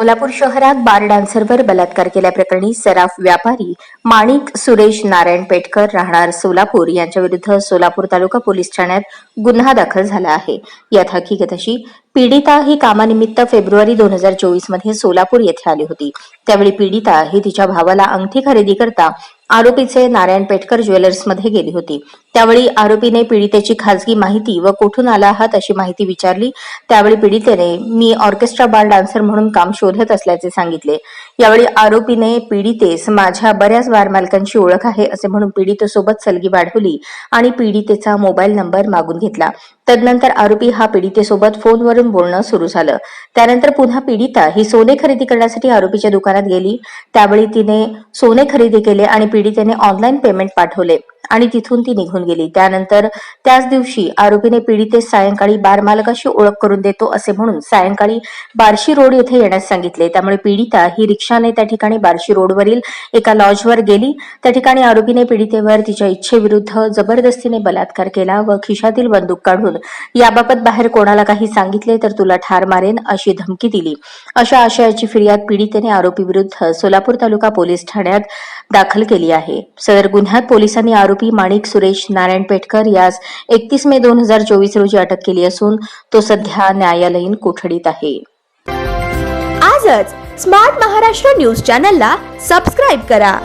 सोलापूर शहरात बार डान्सरवर बलात्कार केल्याप्रकरणी सराफ व्यापारी माणिक सुरेश नारायण पेटकर राहणार सोलापूर यांच्या विरुद्ध सोलापूर तालुका पोलीस ठाण्यात गुन्हा दाखल झाला आहे. यात हकीकत अशी पीडिता ही कामानिमित्त फेब्रुवारी दोन हजार चोवीसमध्ये सोलापूर येथे आली होती. त्यावेळी पीडिता ही तिच्या भावाला अंगठी खरेदी करता आरोपीचे नारायण पेटकर ज्वेलर्समध्ये गेली होती. त्यावेळी आरोपीने पीडितेची खासगी माहिती व कुठून आला आहात अशी माहिती विचारली. त्यावेळी पीडितेने मी ऑर्केस्ट्रा बार डान्सर म्हणून काम शोधत असल्याचे सांगितले. यावेळी आरोपीने पीडितेस माझ्या बऱ्याच बारमालकांची ओळख आहे असे म्हणून पीडितेसोबत सलगी वाढवली आणि पीडितेचा मोबाईल नंबर मागून घेतला. तदनंतर आरोपी हा पीडितेसोबत फोनवर फोनवरून बोलणं सुरू झालं. त्यानंतर पुन्हा पीडिता ही सोने खरेदी करण्यासाठी आरोपीच्या दुकानात गेली. त्यावेळी तिने सोने खरेदी केले आणि पीडितेने ऑनलाईन पेमेंट पाठवले. आणि तिथून ती निघून गेली. त्यानंतर त्याच दिवशी आरोपीने पीडितेस सायंकाळी बार मालकाशी ओळख करून देतो असे म्हणून सायंकाळी बार्शी रोड येथे येण्यास सांगितले. त्यामुळे पीडिता ही रिक्षाने त्या ठिकाणी बार्शी रोडवरील एका लॉजवर गेली. त्या ठिकाणी आरोपीने पीडितेवर तिच्या इच्छेविरुद्ध जबरदस्तीने बलात्कार केला व खिशातील बंदूक काढून याबाबत बाहेर कोणाला काही सांगितले तर तुला ठार मारेन अशी धमकी दिली. अशा आशयाची फिर्याद पीडितेने आरोपी विरुद्ध सोलापूर तालुका पोलीस ठाण्यात दाखल केली आहे. सदर गुन्ह्यात पोलिसांनी आरोपी माणिक सुरेश नारायण पेटकर यास एकतीस मे दोन हजार चोवीस रोजी अटक केली असून तो सध्या न्यायालयीन कोठडीत आहे. आजच स्मार्ट महाराष्ट्र न्यूज चॅनलला सबस्क्राईब करा.